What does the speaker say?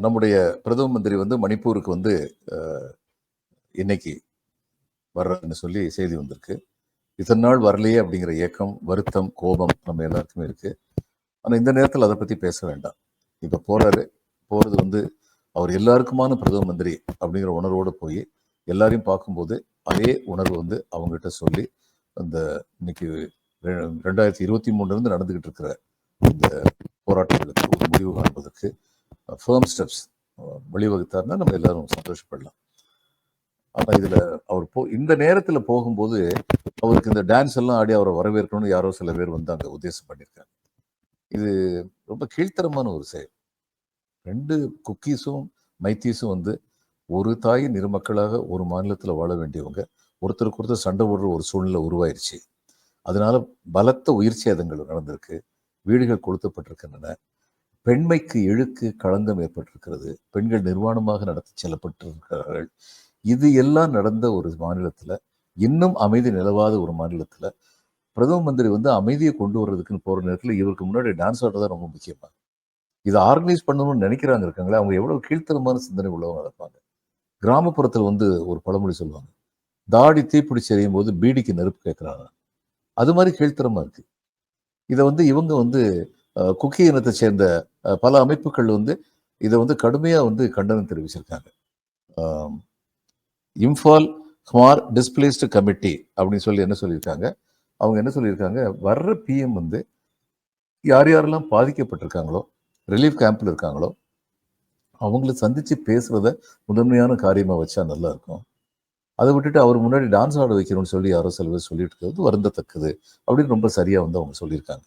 நம்முடைய பிரதம மந்திரி வந்து மணிப்பூருக்கு வந்து இன்னைக்கு வர்றதுன்னு சொல்லி செய்தி வந்திருக்கு. இத்தனை நாள் வரலையே அப்படிங்கிற ஏக்கம் வருத்தம் கோபம் நம்ம எல்லாருக்குமே இருக்கு. ஆனால் இந்த நேரத்தில் அதை பற்றி பேச வேண்டாம். இப்போ போறாரு. போறது வந்து அவர் எல்லாருக்குமான பிரதம மந்திரி அப்படிங்கிற உணர்வோடு போய் எல்லாரையும் பார்க்கும்போது அதே உணர்வு வந்து அவங்ககிட்ட சொல்லி அந்த இன்னைக்கு ரெ- ரெண்டாயிரத்தி இருபத்தி மூணுலேருந்து நடந்துகிட்டு இருக்கிற இந்த போராட்டங்களுக்கு ஒரு முடிவு காண்பதற்கு ஃபேர்ம் ஸ்டெப்ஸ் வழிவகுத்தாருன்னா நம்ம எல்லாரும் சந்தோஷப்படலாம். அப்போ இதில் அவர் போ இந்த நேரத்தில் போகும்போது அவருக்கு இந்த டான்ஸ் எல்லாம் ஆடி அவரை வரவேற்கணும்னு யாரோ சில பேர் வந்து அங்கே உத்தேசம் பண்ணியிருக்காங்க. இது ரொம்ப கீழ்த்தரமான ஒரு செயல். ரெண்டு குக்கீஸும் மைத்தீஸும் வந்து ஒரு தாயின் இருமக்களாக ஒரு மாநிலத்தில் வாழ வேண்டியவங்க ஒருத்தருக்கு ஒருத்தர் சண்டை போடுற ஒரு சூழ்நிலை உருவாயிருச்சு. அதனால பலத்த உயிர் சேதங்கள் நடந்திருக்கு. வீடுகள் கொளுத்தப்பட்டிருக்கின்றன. பெண்மைக்கு இழுக்கு களங்கம் ஏற்பட்டிருக்கிறது. பெண்கள் நிர்வாணமாக நடத்தி செல்லப்பட்டிருக்கிறார்கள். இது எல்லாம் நடந்த ஒரு மாநிலத்துல இன்னும் அமைதி நிலவாத ஒரு மாநிலத்துல பிரதம மந்திரி வந்து அமைதியை கொண்டு வர்றதுக்குன்னு போகிற நேரத்துல இவருக்கு முன்னாடி டான்ஸ் ஆடுறது ரொம்ப முக்கியமாக இதை ஆர்கனைஸ் பண்ணணும்னு நினைக்கிறாங்க இருக்காங்களே அவங்க எவ்வளவு கீழ்த்தரமான சிந்தனை உள்ளவங்க இருப்பாங்க. கிராமப்புறத்துல வந்து ஒரு பழமொழி சொல்லுவாங்க. தாடி தீப்பிடிச்சு எறியும் போது பீடிக்கு நெருப்பு கேட்கறாங்க அது மாதிரி கீழ்த்தரமாக இருக்கு. இதை வந்து இவங்க வந்து குக்கி இனத்தை சேர்ந்த பல அமைப்புகள் வந்து இதை வந்து கடுமையாக வந்து கண்டனம் தெரிவிச்சிருக்காங்க. இம்ஃபால் இம்பால் டிஸ்பிளேஸ்டு கமிட்டி அப்படின்னு சொல்லி என்ன சொல்லியிருக்காங்க? அவங்க என்ன சொல்லியிருக்காங்க? வர்ற பிஎம் வந்து யார் யாரெல்லாம் பாதிக்கப்பட்டிருக்காங்களோ ரிலீஃப் கேம்பில் இருக்காங்களோ அவங்கள சந்தித்து பேசுகிறத முதன்மையான காரியமாக வச்சா நல்லா இருக்கும். அதை விட்டுட்டு அவர் முன்னாடி டான்ஸ் ஆட வைக்கணும்னு சொல்லி யாரோ சில பேர் சொல்லிட்டு இருக்கிறது வருந்தத்தக்கது அப்படின்னு ரொம்ப சரியாக வந்து அவங்க சொல்லியிருக்காங்க.